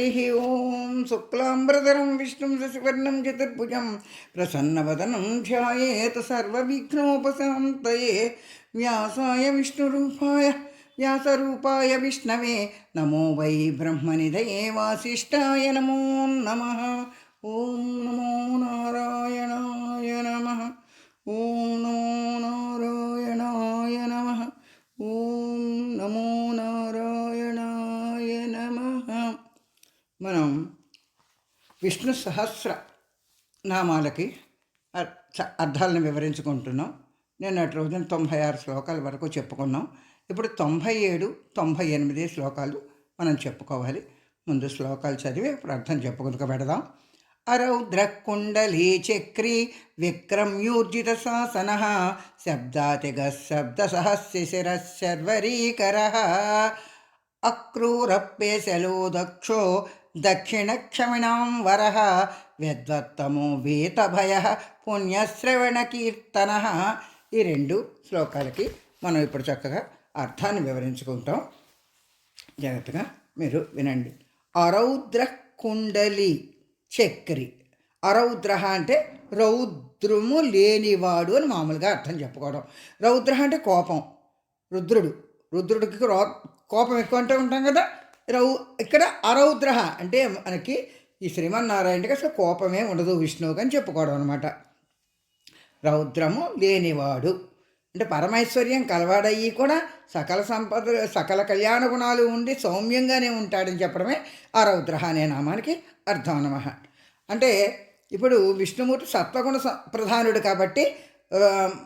హరి ఓం శుక్లాంబరధరం విష్ణుం శశివర్ణం చతుర్భుజం ప్రసన్నవదనం ధ్యాయేత సర్వవిఘ్నోపశాంతయే. వ్యాసాయ విష్ణురూపాయ వ్యాసరూపాయ విష్ణవే. నమో వై బ్రహ్మనిధయే వాసిష్ఠాయ నమో నమ. ఓం నమో నారాయణాయ నమ. ఓం నమో నారాయణాయ నమ. ఓం నమో నారాయణాయ నమ. మనం విష్ణు సహస్ర నామాలకి అర్- అర్థాలను వివరించుకుంటున్నాం. నిన్నటి రోజున తొంభై ఆరు శ్లోకాల వరకు చెప్పుకున్నాం. ఇప్పుడు తొంభై ఏడు తొంభై ఎనిమిది శ్లోకాలు మనం చెప్పుకోవాలి. ముందు శ్లోకాలు చదివి అప్పుడు అర్థం చెప్పుకుందుకు పెడదాం. అరౌద్ర కుండలీ చక్రీ విక్రమ్యూర్జిత శాసన శబ్దాతిగ శబ్ద సహస్ర శర్వరీకర అక్రూరప్యశలో దక్షో దక్షిణక్షమిణం వర వ్యద్వత్తమో వీతభయ పుణ్యశ్రవణ కీర్తన ఈ రెండు శ్లోకాలకి మనం ఇప్పుడు చక్కగా అర్థాన్ని వివరించుకుంటాం. జాగ్రత్తగా మీరు వినండి. అరౌద్ర కుండలి చక్రి. అరౌద్ర అంటే రౌద్రము లేనివాడు అని మామూలుగా అర్థం చెప్పుకోవడం. రౌద్ర అంటే కోపం. రుద్రుడు. రుద్రుడికి రో కోపం ఎక్కువ అంటే ఉంటాం కదా? రౌ ఇక్కడ అరౌద్ర అంటే మనకి ఈ శ్రీమన్నారాయణకి అసలు కోపమే ఉండదు విష్ణువుకి అని చెప్పుకోవడం అనమాట రౌద్రము లేనివాడు. అంటే పరమైశ్వర్యం కలవాడయ్యి కూడా సకల సంపద సకల కళ్యాణ గుణాలు ఉండి సౌమ్యంగానే ఉంటాడని చెప్పడమే ఆ రౌద్ర అనే నామానికి అర్థం నమ అంటే ఇప్పుడు విష్ణుమూర్తి సత్వగుణ ప్రధానుడు కాబట్టి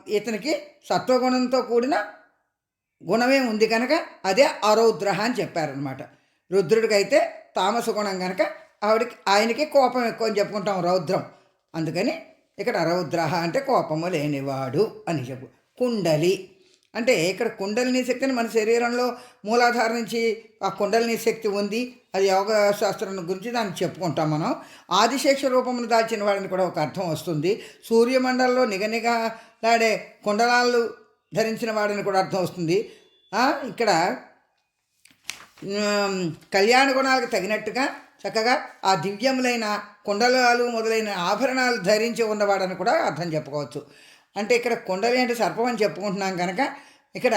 ఇతనికి సత్వగుణంతో కూడిన గుణమే ఉంది కనుక అదే అరౌద్ర అని చెప్పారనమాట రుద్రుడికైతే తామస గుణం కనుక ఆవిడకి ఆయనకి కోపం ఎక్కువ అని చెప్పుకుంటాం రౌద్రం. అందుకని ఇక్కడ రౌద్ర అంటే కోపము లేనివాడు అని చెప్పు. కుండలి అంటే ఇక్కడ కుండలిని శక్తిని మన శరీరంలో మూలాధారం నుంచి ఆ కుండలిని శక్తి ఉంది. అది యోగ శాస్త్రం గురించి దాన్ని చెప్పుకుంటాం మనం. ఆదిశేష రూపమును దాల్చిన వాడిని కూడా ఒక అర్థం వస్తుంది. సూర్యమండలంలో నిగనిగలాడే కుండలాలు ధరించిన వాడిని కూడా అర్థం వస్తుంది. ఇక్కడ కళ్యాణ గుణాలకు తగినట్టుగా చక్కగా ఆ దివ్యములైన కుండలాలు మొదలైన ఆభరణాలు ధరించి ఉన్నవాడని కూడా అర్థం చెప్పుకోవచ్చు. అంటే ఇక్కడ కుండలి అంటే సర్పం అని చెప్పుకుంటున్నాం కనుక ఇక్కడ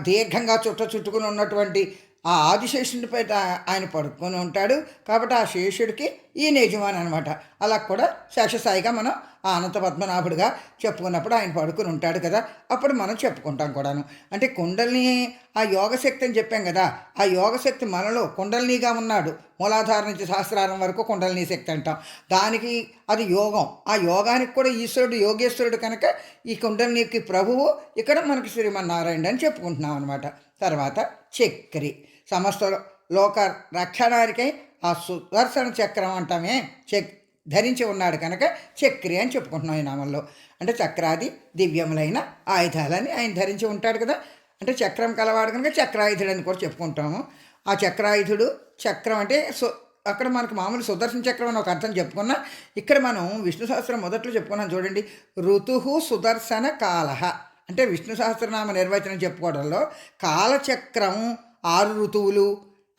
దీర్ఘంగా చుట్ట చుట్టుకుని ఉన్నటువంటి ఆ ఆదిశేషుడిపై ఆయన పడుకొని ఉంటాడు కాబట్టి ఆ శేషుడికి ఈయన యజమాని అనమాట అలా కూడా శేషస్థాయిగా మనం ఆ అనంత పద్మనాభుడిగా చెప్పుకున్నప్పుడు ఆయన పడుకుని ఉంటాడు కదా. అప్పుడు మనం చెప్పుకుంటాం కూడాను. అంటే కుండల్ని ఆ యోగశక్తి అని చెప్పాం కదా. ఆ యోగశక్తి మనలో కుండలినిగా ఉన్నాడు. మూలాధార నుంచి సహస్రారం వరకు కుండలిని శక్తి అంటాం. దానికి అది యోగం. ఆ యోగానికి కూడా ఈశ్వరుడు యోగేశ్వరుడు కనుక ఈ కుండలినికి ప్రభువు. ఇక్కడ మనకి శ్రీమన్నారాయణ అని చెప్పుకుంటున్నాం అనమాట తర్వాత చక్రి. సమస్త లోక రక్షణానికై ఆ సుదర్శన చక్రం అంటామే చక్ ధరించి ఉన్నాడు కనుక చక్రి అని చెప్పుకుంటున్నాం ఈ నామంలో. అంటే చక్రాది దివ్యములైన ఆయుధాలని ఆయన ధరించి ఉంటాడు కదా. అంటే చక్రం కలవాడు కనుక చక్రాయుధుడు అని కూడా చెప్పుకుంటాము. ఆ చక్రాయుధుడు చక్రం అంటే సు అక్కడ మనకు మామూలు సుదర్శన చక్రం అని ఒక అర్థం చెప్పుకున్నా ఇక్కడ మనం విష్ణు సహస్రం మొదట్లో చెప్పుకున్నాం చూడండి. ఋతు సుదర్శన కాలహ అంటే విష్ణు సహస్రనామ నిర్వచనం చెప్పుకోవడంలో కాలచక్రం ఆరు ఋతువులు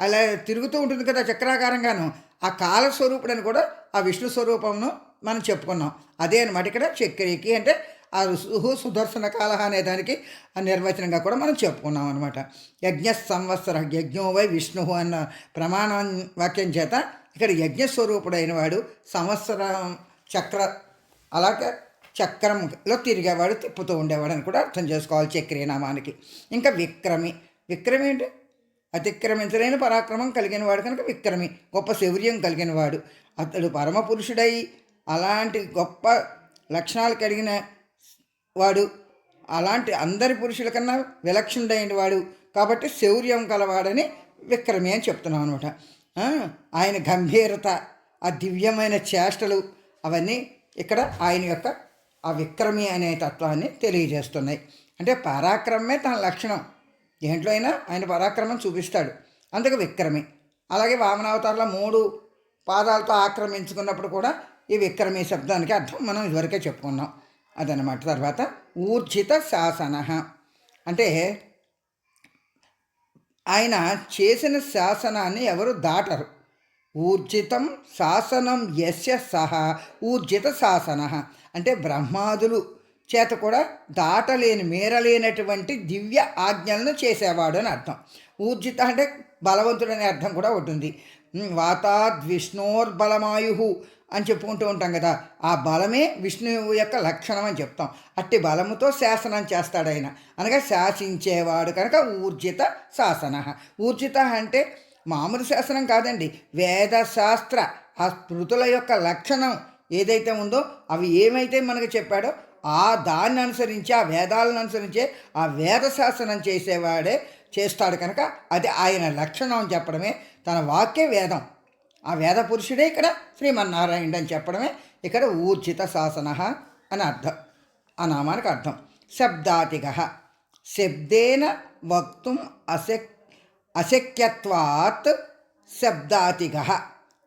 అలా తిరుగుతూ ఉంటుంది కదా చక్రాకారంగాను. ఆ కాల స్వరూపుడని కూడా ఆ విష్ణు స్వరూపంను మనం చెప్పుకున్నాం. అదే అనమాట ఇక్కడ చక్రికి అంటే ఆ ఋసు సుదర్శన కాల అనే దానికి ఆ నిర్వచనంగా కూడా మనం చెప్పుకున్నాం అనమాట యజ్ఞ సంవత్సర యజ్ఞో వై విష్ణు అన్న ప్రమాణం వాక్యం చేత ఇక్కడ యజ్ఞస్వరూపుడైన వాడు సంవత్సరం చక్ర అలాగే చక్రంలో తిరిగేవాడు తిప్పుతూ ఉండేవాడు అని కూడా అర్థం చేసుకోవాలి చక్రీ నామానికి ఇంకా విక్రమి విక్రమి అంటే అతిక్రమించలేని పరాక్రమం కలిగిన వాడు కనుక విక్రమి గొప్ప శౌర్యం కలిగిన వాడు అతడు పరమ పురుషుడై అలాంటి గొప్ప లక్షణాలు కలిగిన వాడు అలాంటి అందరి పురుషుల కన్నా విలక్షణుడైన వాడు కాబట్టి శౌర్యం కలవాడని విక్రమి అని చెప్తున్నాం అనమాట ఆయన గంభీరత ఆ దివ్యమైన చేష్టలు అవన్నీ ఇక్కడ ఆయన యొక్క ఆ విక్రమి అనే తత్వాన్ని తెలియజేస్తున్నాయి. అంటే పరాక్రమమే తన లక్షణం. దేంట్లో అయినా ఆయన పరాక్రమం చూపిస్తాడు. అందుకు విక్రమి. అలాగే వామనావతారంలో మూడు పాదాలతో ఆక్రమించుకున్నప్పుడు కూడా ఈ విక్రమి శబ్దానికి అర్థం మనం ఇదివరకే చెప్పుకున్నాం. అదనమాట తర్వాత ఊర్జిత శాసన. అంటే ఆయన చేసిన శాసనాన్ని ఎవరు దాటరు? ఊర్జితం శాసనం యస్య సహ. ఊర్జిత శాసన. అంటే బ్రహ్మాదులు చేత కూడా దాటలేని మీరలేనటువంటి దివ్య ఆజ్ఞలను చేసేవాడు అని అర్థం. ఊర్జిత అంటే బలవంతుడు అనే అర్థం కూడా ఉంటుంది ఉమ్, వాతాద్ విష్ణోర్బలమాయు అని చెప్పుకుంటూ ఉంటాం కదా ఆ బలమే విష్ణువు యొక్క లక్షణం అని చెప్తాం. అట్టి బలముతో శాసనం చేస్తాడు ఆయన. అనగా శాసించేవాడు కనుక ఊర్జిత శాసన. ఊర్జిత అంటే మామూలు శాసనం కాదండి వేదశాస్త్ర ఆ స్మృతుల యొక్క లక్షణం ఏదైతే ఉందో అవి ఏమైతే మనకు చెప్పాడో ఆ దాన్ని అనుసరించి ఆ వేదాలను అనుసరించే ఆ వేద శాసనం చేసేవాడే చేస్తాడు కనుక అది ఆయన లక్షణం అని చెప్పడమే. తన వాక్య వేదం. ఆ వేద పురుషుడే ఇక్కడ శ్రీమన్నారాయణుడు అని చెప్పడమే. ఇక్కడ ఊర్జిత శాసన అని అర్థం. ఆ నామానికి అర్థం. శబ్దాతిగ శబ్దేన వక్తుం అశక్ అశక్యత్వాత్ శబ్దాతిగ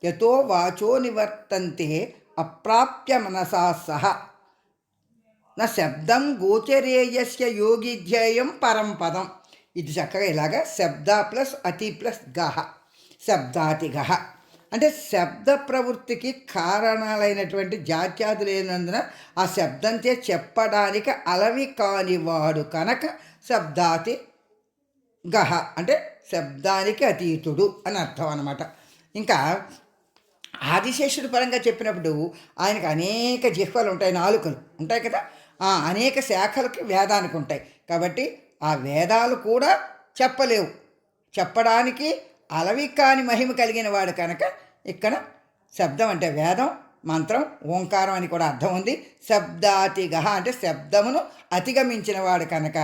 యతో వాచో నివర్తంతే అప్రాప్య మనసా సహ నా శబ్దం గోచరేయస్య యోగి ధ్యేయం పరంపదం ఇది చక్కగా ఇలాగ శబ్ద ప్లస్ అతి ప్లస్ గహ శబ్దాతి గహ. అంటే శబ్ద ప్రవృత్తికి కారణాలైనటువంటి జాత్యాది లేనందున ఆ శబ్దంచే చెప్పడానికి అలవి కానివాడు కనుక శబ్దాతి గహ అంటే శబ్దానికి అతీతుడు అని అర్థం అనమాట ఇంకా ఆదిశేషుడి పరంగా చెప్పినప్పుడు ఆయనకు అనేక జిహ్వలు ఉంటాయి నాలుకలు ఉంటాయి కదా. ఆ అనేక శాఖలకి వేదానికి ఉంటాయి కాబట్టి ఆ వేదాలు కూడా చెప్పలేవు. చెప్పడానికి అలవి కాని మహిమ కలిగిన వాడు కనుక ఇక్కడ శబ్దం అంటే వేదం మంత్రం ఓంకారం అని కూడా అర్థం ఉంది. శబ్దాతిగ అంటే శబ్దమును అతిగమించిన వాడు కనుక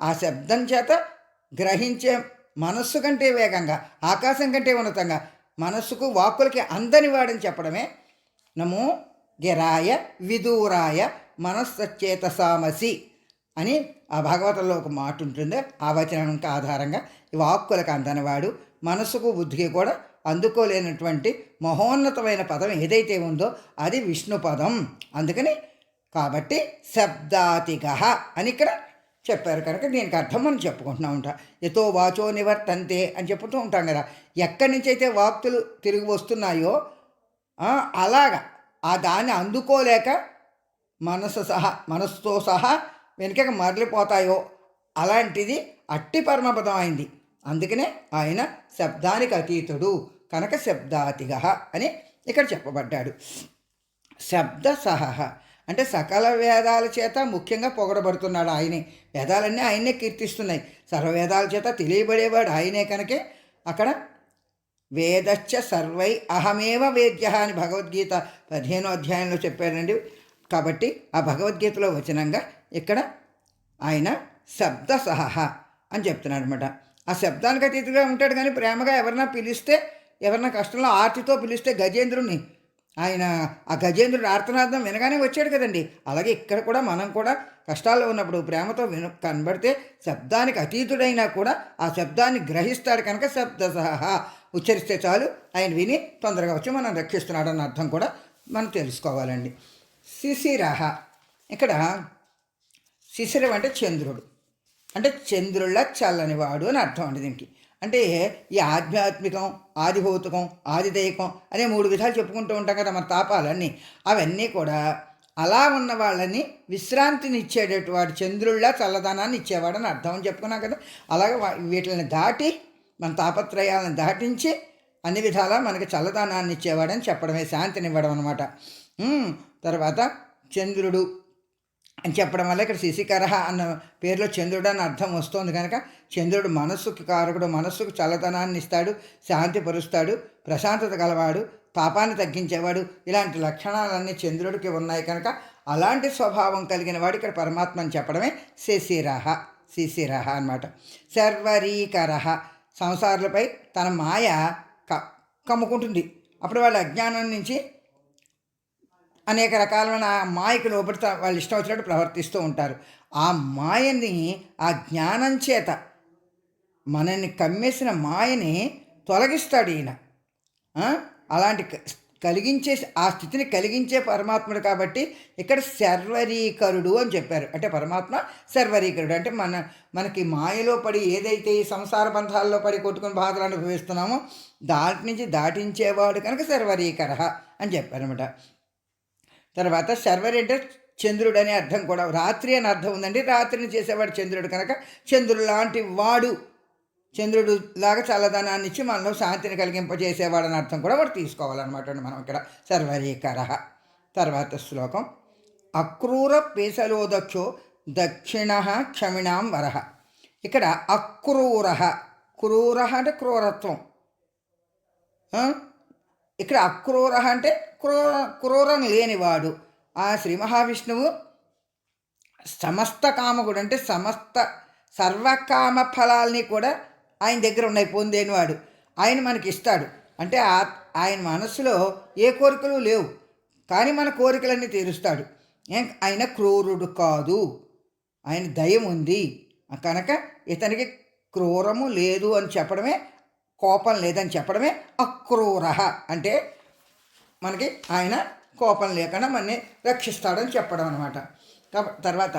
ఆ, శబ్దం చేత గ్రహించే మనస్సు కంటే వేగంగా ఆకాశం కంటే ఉన్నతంగా మనస్సుకు వాక్కులకి అందని వాడని చెప్పడమే. నము గిరాయ విదూరాయ మనస్సచేతసామసి అని ఆ భాగవతంలో ఒక మాట ఉంటుంది ఆ వచనానికి ఆధారంగా ఈ వాక్కులకు అందనివాడు మనసుకు బుద్ధికి కూడా అందుకోలేనటువంటి మహోన్నతమైన పదం ఏదైతే ఉందో అది విష్ణు పదం. అందుకని కాబట్టి శబ్దాతిగ అని ఇక్కడ చెప్పారు. కనుక దీనికి అర్థం మనం చెప్పుకుంటున్నా ఉంటా. ఎతో వాచో నివర్తంతే అని చెప్పుతూ ఉంటాం కదా. ఎక్కడి నుంచి అయితే వాక్తులు తిరిగి వస్తున్నాయో అలాగా ఆ దాన్ని అందుకోలేక మనసు సహా మనస్సుతో సహా వెనుకకు మరలిపోతాయో. అలాంటిది అట్టి పరమపదం అయింది. అందుకనే ఆయన శబ్దానికి అతీతుడు. కనుక శబ్దాతిగ అని ఇక్కడ చెప్పబడ్డాడు. శబ్ద సహ అంటే సకల వేదాల చేత ముఖ్యంగా పొగడబడుతున్నాడు ఆయనే. వేదాలన్నీ ఆయనే కీర్తిస్తున్నాయి. సర్వవేదాల చేత తెలియబడేవాడు ఆయనే కనుకే. అక్కడ వేదచ్చ సర్వై అహమేవ వేద్య అని భగవద్గీత పదిహేనో అధ్యాయంలో చెప్పాడండి. కాబట్టి ఆ భగవద్గీతలో వచనంగా ఇక్కడ ఆయన శబ్ద సహహ అని చెప్తున్నాడు అనమాట ఆ శబ్దానికి అతీతిగా ఉంటాడు కానీ ప్రేమగా ఎవరన్నా పిలిస్తే ఎవరన్నా కష్టంలో ఆర్తితో పిలిస్తే గజేంద్రుని ఆయన ఆ గజేంద్రుడు ఆర్తనాదం వినగానే వచ్చాడు కదండి. అలాగే ఇక్కడ కూడా మనం కూడా కష్టాల్లో ఉన్నప్పుడు ప్రేమతో విన కనబడితే శబ్దానికి అతీతుడైనా కూడా ఆ శబ్దాన్ని గ్రహిస్తాడు కనుక శబ్ద సహా ఉచ్చరిస్తే చాలు. ఆయన విని తొందరగా వచ్చి మనం రక్షిస్తున్నాడు అన్న అర్థం కూడా మనం తెలుసుకోవాలండి. శిశిరహ. ఇక్కడ శిశిరం అంటే చంద్రుడు. అంటే చంద్రుళ్ళ చల్లనివాడు అని అర్థం అండి దీనికి. అంటే ఈ ఆధ్యాత్మికం ఆదిభౌతికం ఆదిదైకం అనే మూడు విధాలు చెప్పుకుంటూ ఉంటాం కదా మన తాపాలన్నీ. అవన్నీ కూడా అలా ఉన్న వాళ్ళని విశ్రాంతిని ఇచ్చేటట్టు వాడు చంద్రుళ్ళ చల్లదనాన్ని ఇచ్చేవాడు అని అర్థం అని చెప్పుకున్నాం కదా. అలాగే వీటిని దాటి మన తాపత్రయాలను దాటించి అన్ని విధాలా మనకి చల్లదనాన్ని ఇచ్చేవాడని చెప్పడమే శాంతినివ్వడం అనమాట తర్వాత చంద్రుడు అని చెప్పడం వల్ల ఇక్కడ శిశికరహ అన్న పేరులో చంద్రుడు అని అర్థం వస్తుంది కనుక చంద్రుడు మనస్సుకు కారకుడు మనస్సుకు చల్లతనాన్ని ఇస్తాడు శాంతి పరుస్తాడు ప్రశాంతత గలవాడు పాపాన్ని తగ్గించేవాడు. ఇలాంటి లక్షణాలన్నీ చంద్రుడికి ఉన్నాయి కనుక అలాంటి స్వభావం కలిగిన వాడు ఇక్కడ పరమాత్మ అని చెప్పడమే శిశిరహ శిశిరహ అనమాట సర్వరీకరహ. సంసారులపై తన మాయ క కమ్ముకుంటుంది. అప్పుడు వాళ్ళ అజ్ఞానం నుంచి అనేక రకాలైన మాయకు లోబడి వాళ్ళు ఇష్టం వచ్చినట్టు ప్రవర్తిస్తూ ఉంటారు. ఆ మాయని ఆ జ్ఞానం చేత మనల్ని కమ్మేసిన మాయని తొలగిస్తాడు ఈయన. అలాంటి క- కలిగించే ఆ స్థితిని కలిగించే పరమాత్ముడు కాబట్టి ఇక్కడ శర్వరీకరుడు అని చెప్పారు. అంటే పరమాత్మ శర్వరీకరుడు అంటే మన మనకి మాయలో పడి ఏదైతే ఈ సంసార బంధాల్లో పడి కొట్టుకుని బాధలు అనుభవిస్తున్నామో దాటి నుంచి దాటించేవాడు కనుక సర్వరీకర అని చెప్పారనమాట తర్వాత సర్వర్ అంటే చంద్రుడు అనే అర్థం కూడా రాత్రి అని అర్థం ఉందండి. రాత్రిని చేసేవాడు చంద్రుడు కనుక చంద్రుడు లాంటి వాడు చంద్రుడు లాగా చల్లదనాన్ని ఇచ్చి మనలో శాంతిని కలిగింపజేసేవాడు అని అర్థం కూడా వాడు తీసుకోవాలన్నమాట మనం ఇక్కడ. సర్వరీకర తర్వాత శ్లోకం అక్రూర పేసలోదక్షో దక్షిణ క్షమిణాం వరహ ఇక్కడ అక్రూర క్రూర అంటే క్రూరత్వం. ఇక్కడ అక్రూర అంటే క్రూర క్రూరం లేనివాడు. ఆ శ్రీ మహావిష్ణువు సమస్త కామకుడు అంటే సమస్త సర్వకామ ఫలాల్ని కూడా ఆయన దగ్గర ఉన్నాయి పొందేనివాడు. ఆయన మనకి ఇస్తాడు. అంటే ఆ- ఆయన మనసులో ఏ కోరికలు లేవు. కానీ మన కోరికలన్నీ తీరుస్తాడు. ఏం ఆయన క్రూరుడు కాదు. ఆయన దయం ఉంది కనుక ఇతనికి క్రూరము లేదు అని చెప్పడమే కోపం లేదని చెప్పడమే అక్రూర అంటే మనకి ఆయన కోపం లేకుండా మనని రక్షిస్తాడని చెప్పడం అనమాట తర్వాత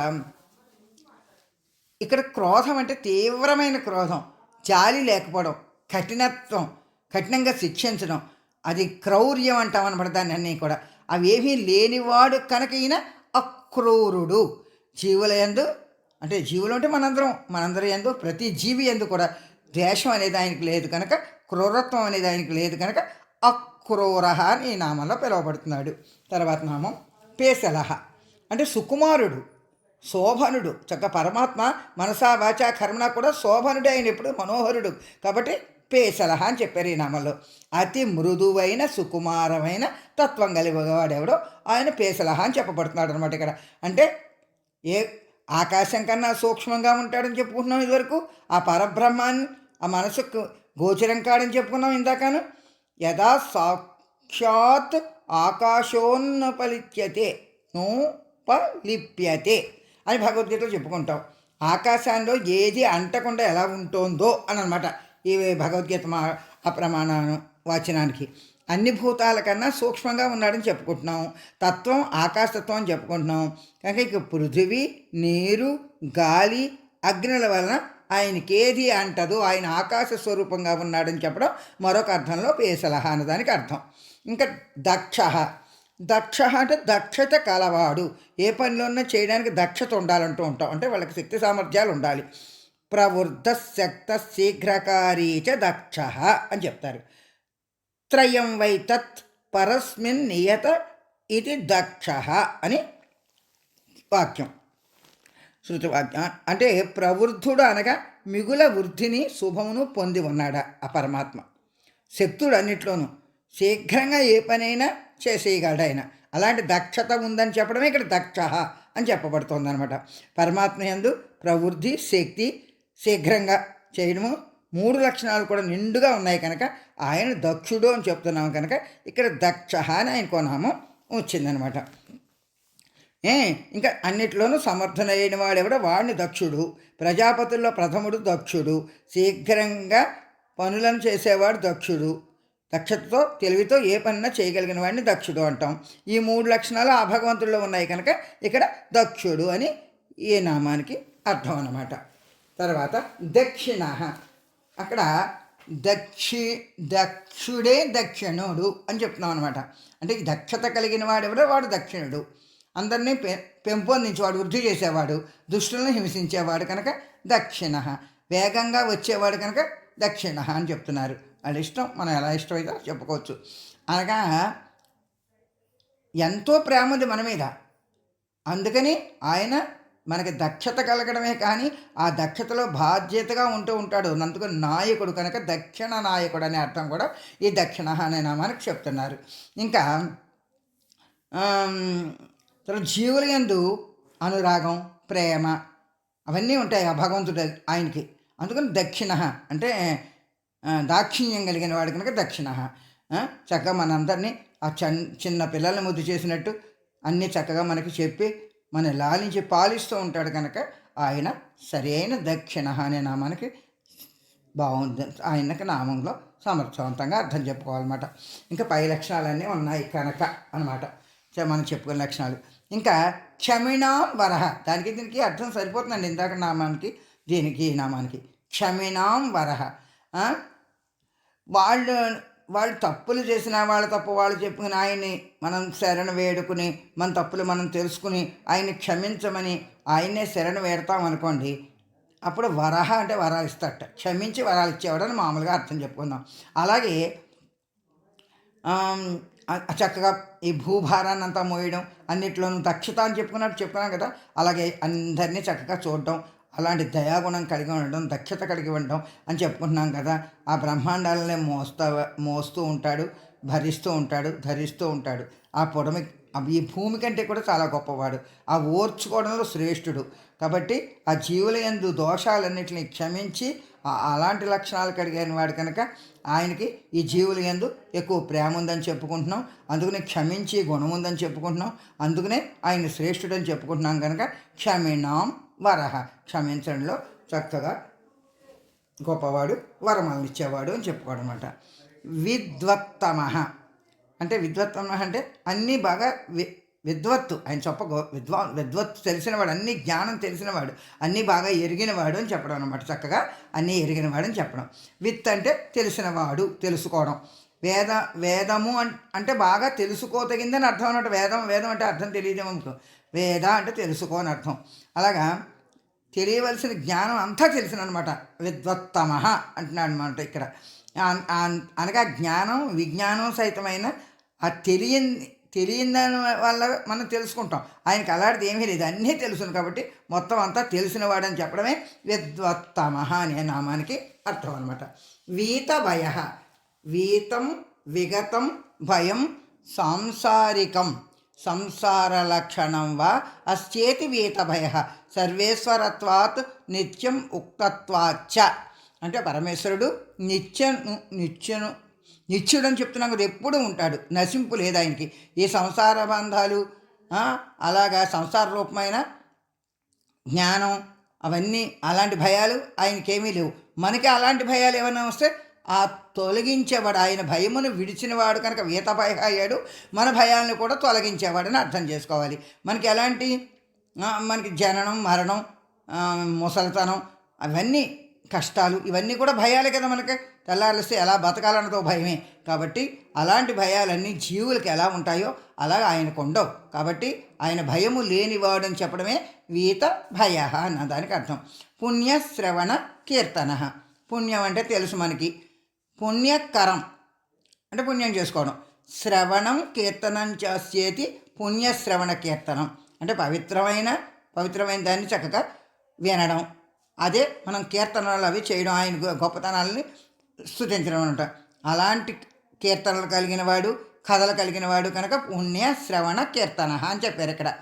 ఇక్కడ క్రోధం అంటే తీవ్రమైన క్రోధం. జాలి లేకపోవడం కఠినత్వం కఠినంగా శిక్షించడం అది క్రౌర్యం అంటాం అనమాట దాన్ని అన్నీ కూడా. అవేమీ లేనివాడు కనుక ఈయన అక్రూరుడు. జీవుల యందు అంటే జీవులు అంటే మనందరం మనందరం ఎందు ప్రతి జీవి ఎందు కూడా ద్వేషం అనేది ఆయనకి లేదు కనుక క్రూరత్వం అనేది ఆయనకి లేదు కనుక అక్రూర అని ఈ నామంలో పిలువబడుతున్నాడు. తర్వాత నామం పేసలహ అంటే సుకుమారుడు శోభనుడు. చక్క పరమాత్మ మనసా వాచ కర్మణ కూడా శోభనుడే ఆయన ఎప్పుడు మనోహరుడు. కాబట్టి పేసలహ అని చెప్పారు ఈ నామంలో. అతి మృదువైన సుకుమారమైన తత్వం కలిగేవాడెవడో ఆయన పేసలహ అని చెప్పబడుతున్నాడు అనమాట ఇక్కడ. అంటే ఏ ఆకాశం కన్నా సూక్ష్మంగా ఉంటాడని చెప్పుకుంటున్నాం ఇదివరకు. ఆ పరబ్రహ్మాన్ని ఆ మనసుకు గోచరం కాడని చెప్పుకున్నాం ఇందాకను. యథా సాక్షాత్ ఆకాశోన్నపలిత్యతే నోపలిప్యతే అని భగవద్గీతలో చెప్పుకుంటాం. ఆకాశాల్లో ఏది అంటకుండా ఎలా ఉంటుందో అని అనమాట ఈ భగవద్గీత మా అప్రమాణ వాచనానికి. అన్ని భూతాల కన్నా సూక్ష్మంగా ఉన్నాడని చెప్పుకుంటున్నాం. తత్వం ఆకాశతత్వం అని చెప్పుకుంటున్నాం. కనుక ఇక పృథివీ నీరు గాలి అగ్నుల వలన ఆయనకి ఏది అంటదు ఆయన ఆకాశ స్వరూపంగా ఉన్నాడని చెప్పడం మరొక అర్థంలో పేసలహ అన్నదానికి అర్థం. ఇంకా దక్ష దక్ష అంటే దక్షత కలవాడు. ఏ పనిలోన్నా చేయడానికి దక్షత ఉండాలంటూ ఉంటాం. అంటే వాళ్ళకి శక్తి సామర్థ్యాలు ఉండాలి. ప్రవృద్ధ శక్త శీఘ్రకారీచ దక్ష అని చెప్తారు. త్రయం వై తత్ పరస్మిన్ నియత ఇది దక్ష అని వాక్యం. శృతి అంటే ప్రవృద్ధుడు అనగా మిగుల వృద్ధిని శుభమును పొంది ఉన్నాడా ఆ పరమాత్మ. శక్తుడు అన్నిట్లోనూ శీఘ్రంగా ఏ పనైనా చేసేయగలడు ఆయన అలాంటి దక్షత ఉందని చెప్పడమే ఇక్కడ దక్ష అని చెప్పబడుతుంది అనమాట పరమాత్మ యందు ప్రవృద్ధి శక్తి శీఘ్రంగా చేయడము మూడు లక్షణాలు కూడా నిండుగా ఉన్నాయి కనుక ఆయన దక్షుడు అని చెప్తున్నాము కనుక ఇక్కడ దక్ష అని ఆయన కొనామం వచ్చిందనమాట ఏ ఇంకా అన్నిట్లోనూ సమర్థనైన వాడెవడో? వాడిని దక్షుడు ప్రజాపతుల్లో ప్రథముడు దక్షుడు శీఘ్రంగా పనులను చేసేవాడు దక్షుడు. దక్షతతో తెలివితో ఏ పనినా చేయగలిగిన వాడిని దక్షుడు అంటాం. ఈ మూడు లక్షణాలు ఆ భగవంతుల్లో ఉన్నాయి కనుక ఇక్కడ దక్షుడు అని ఈ నామానికి అర్థం అన్నమాట. తర్వాత దక్షిణ అక్కడ దక్షి దక్షుడే దక్షిణుడు అని చెప్తున్నాం అనమాట అంటే దక్షత కలిగిన వాడెవడో? వాడు దక్షిణుడు. అందరినీ పె పెంపొందించేవాడు వృద్ధి చేసేవాడు దుష్టులను హింసించేవాడు కనుక దక్షిణ. వేగంగా వచ్చేవాడు కనుక దక్షిణ అని చెప్తున్నారు. వాళ్ళ ఇష్టం మనం ఎలా ఇష్టమైతే అలా చెప్పుకోవచ్చు. అనగా ఎంతో ప్రేమ ఉంది మన మీద. అందుకని ఆయన మనకి దక్షత కలగడమే కానీ ఆ దక్షతలో బాధ్యతగా ఉంటూ ఉంటాడు. అందుకు నాయకుడు కనుక దక్షిణ నాయకుడు అనే అర్థం కూడా ఈ దక్షిణ అనే నామానికి చెప్తున్నారు. ఇంకా తర్వాత జీవుల యందు అనురాగం ప్రేమ అవన్నీ ఉంటాయి ఆ భగవంతుడు ఆయనకి. అందుకని దక్షిణ అంటే దాక్షిణ్యం కలిగిన వాడు కనుక దక్షిణ. చక్కగా మనందరినీ ఆ చన్ చిన్న పిల్లల్ని ముద్దు చేసినట్టు అన్నీ చక్కగా మనకి చెప్పి మన లాలించి పాలిస్తూ ఉంటాడు కనుక ఆయన సరైన దక్షిణ అనే నామానికి బాగుంది. ఆయనకి నామంలో సమర్థవంతంగా అర్థం చెప్పుకోవాలన్నమాట. ఇంకా పై లక్షణాలన్నీ ఉన్నాయి కనుక అనమాట మనం చెప్పుకునే లక్షణాలు. ఇంకా క్షమిణాం వరహ దానికి దీనికి అర్థం సరిపోతుందండి ఇందాక నామానికి దీనికి ఈ నామానికి. క్షమిణాం వరహ వాళ్ళు వాళ్ళు తప్పులు చేసిన వాళ్ళ తప్పు వాళ్ళు చెప్పుకుని ఆయన్ని మనం శరణ వేడుకుని మన తప్పులు మనం తెలుసుకుని ఆయన్ని క్షమించమని ఆయన్నే శరణ వేడతాం అనుకోండి అప్పుడు వరహ అంటే వరాలు ఇస్తాడట క్షమించి వరాలు ఇచ్చేవాడని మామూలుగా అర్థం చెప్పుకుందాం. అలాగే చక్కగా ఈ భూభారాన్ని అంతా మోయడం అన్నిట్లోనూ దక్షత అని చెప్పుకున్నట్టు చెప్పుకున్నాం కదా. అలాగే అందరినీ చక్కగా చూడడం అలాంటి దయాగుణం కలిగి ఉండడం దక్షత కలిగి ఉండడం అని చెప్పుకుంటున్నాం కదా. ఆ బ్రహ్మాండాలనే మోస్తా మోస్తూ ఉంటాడు భరిస్తూ ఉంటాడు ధరిస్తూ ఉంటాడు. ఆ పొడమి ఈ భూమి కంటే కూడా చాలా గొప్పవాడు. ఆ ఓర్చుకోవడంలో శ్రేష్ఠుడు. కాబట్టి ఆ జీవుల యందు దోషాలన్నింటినీ క్షమించి ఆ- అలాంటి లక్షణాలు కలిగిన వాడు కనుక ఆయనకి ఈ జీవుల ఎందు ఎక్కువ ప్రేమ ఉందని చెప్పుకుంటున్నాం. అందుకనే క్షమించి గుణం ఉందని చెప్పుకుంటున్నాం. అందుకనే ఆయన శ్రేష్ఠుడని చెప్పుకుంటున్నాం కనుక క్షమిణాం వరహ క్షమించడంలో చక్కగా గొప్పవాడు వరమలను ఇచ్చేవాడు అని చెప్పుకోవడం అనమాట విద్వత్తమ. అంటే విద్వత్తమ అంటే అన్నీ బాగా వి విద్వత్తు. ఆయన చెప్ప విద్వా విద్వత్తు తెలిసినవాడు అన్ని జ్ఞానం తెలిసినవాడు అన్నీ బాగా ఎరిగినవాడు అని చెప్పడం అనమాట చక్కగా. అన్నీ ఎరిగినవాడు అని చెప్పడం. విత్ అంటే తెలిసినవాడు తెలుసుకోవడం. వేద వేదము అన్- అంటే బాగా తెలుసుకోతగిందని అర్థం అన్నమాట. వేదం వేదం అంటే అర్థం తెలియదేమో వేద అంటే తెలుసుకో అని అర్థం. అలాగా తెలియవలసిన జ్ఞానం అంతా తెలిసిన అనమాట విద్వత్తమ అంటున్నాడు అనమాట ఇక్కడ. అనగా జ్ఞానం విజ్ఞానం సహితమైన ఆ తెలియని తెలియని దాని వల్ల మనం తెలుసుకుంటాం. ఆయనకి అలాంటిది ఏమీ లేదు. అన్నీ తెలుసును కాబట్టి మొత్తం అంతా తెలిసినవాడని చెప్పడమే విద్వత్తమ అనే నామానికి అర్థం అనమాట వీత భయ వీతం విగతం భయం సాంసారికం సంసార లక్షణం వా అశ్చేతి వీత భయ సర్వేశ్వరత్వాత్ నిత్యం ఉక్తత్వాచ్చ. అంటే పరమేశ్వరుడు నిత్యను నిత్యను నిత్యుడు అని చెప్తున్నాం కదా ఎప్పుడూ ఉంటాడు. నశింపు లేదు ఆయనకి? ఈ సంసార బంధాలు? అలాగా సంసార రూపమైన జ్ఞానం అవన్నీ అలాంటి భయాలు ఆయనకేమీ లేవు. మనకి అలాంటి భయాలు ఏమైనా వస్తే ఆ తొలగించేవాడు ఆయన భయమును విడిచినవాడు కనుక వీత భయ అయ్యాడు మన భయాలను కూడా తొలగించేవాడని అర్థం చేసుకోవాలి. మనకి ఎలాంటి మనకి జననం మరణం ముసలితనం అవన్నీ కష్టాలు ఇవన్నీ కూడా భయాలే కదా మనకి. తెల్లారిస్తే ఎలా బతకాలన్నదో భయమే. కాబట్టి అలాంటి భయాలన్నీ జీవులకు ఎలా ఉంటాయో అలా ఆయనకు ఉండవు. కాబట్టి ఆయన భయము లేనివాడు అని చెప్పడమే వీత భయ అన్న దానికి అర్థం. పుణ్యశ్రవణ కీర్తన. పుణ్యం అంటే తెలుసు మనకి. పుణ్యకరం అంటే పుణ్యం చేసుకోవడం. శ్రవణం కీర్తనం చేసేది పుణ్యశ్రవణ కీర్తనం. అంటే పవిత్రమైన పవిత్రమైన దాన్ని చక్కగా వినడం. అదే మనం కీర్తనలు అవి చేయడం ఆయన గొప్పతనాలని స్థుతించడం అనమాట అలాంటి కీర్తనలు కలిగిన వాడు కథలు కలిగిన వాడు కనుక పుణ్య శ్రవణ కీర్తన అని చెప్పారు ఇక్కడ.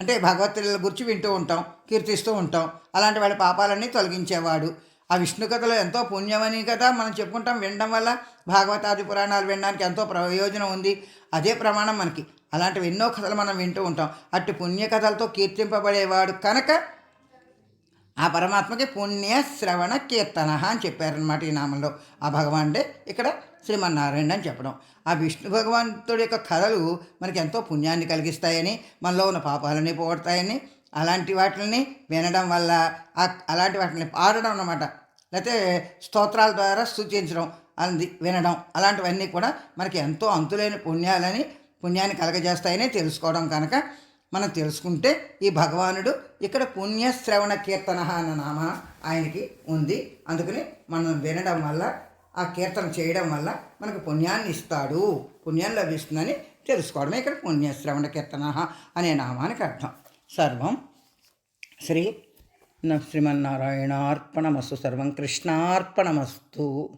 అంటే భగవత్తుల గురించి వింటూ ఉంటాం కీర్తిస్తూ ఉంటాం. అలాంటి వాడి పాపాలన్నీ తొలగించేవాడు. ఆ విష్ణు కథలో ఎంతో పుణ్యమని కదా మనం చెప్పుకుంటాం వినడం వల్ల భాగవతాది పురాణాలు వినడానికి ఎంతో ప్రయోజనం ఉంది. అదే ప్రమాణం మనకి. అలాంటివి ఎన్నో కథలు మనం వింటూ ఉంటాం. అట్టి పుణ్య కథలతో కీర్తింపబడేవాడు కనుక ఆ పరమాత్మకి పుణ్య శ్రవణ కీర్తన అని చెప్పారనమాట ఈ నామంలో. ఆ భగవానుడే ఇక్కడ శ్రీమన్నారాయణ అని చెప్పడం. ఆ విష్ణు భగవంతుడి యొక్క కథలు మనకి ఎంతో పుణ్యాన్ని కలిగిస్తాయని మనలో ఉన్న పాపాలని పోగొడతాయని అలాంటి వాటిని వినడం వల్ల అలాంటి వాటిని పాడడం అన్నమాట. లేకపోతే స్తోత్రాల ద్వారా సూచించడం అంది వినడం అలాంటివన్నీ కూడా మనకి ఎంతో అంతులేని పుణ్యాలని పుణ్యాన్ని కలగజేస్తాయని తెలుసుకోవడం కనుక మనం తెలుసుకుంటే ఈ భగవానుడు ఇక్కడ పుణ్యశ్రవణ కీర్తన అన్న నామ ఆయనకి ఉంది. అందుకని మనం వినడం వల్ల ఆ కీర్తన చేయడం వల్ల మనకు పుణ్యాన్ని ఇస్తాడు. పుణ్యం లభిస్తుందని తెలుసుకోవడమే ఇక్కడ పుణ్యశ్రవణ కీర్తన అనే నామానికి అర్థం. సర్వం శ్రీ న- శ్రీమన్నారాయణార్పణమస్తు సర్వం కృష్ణార్పణమస్తు.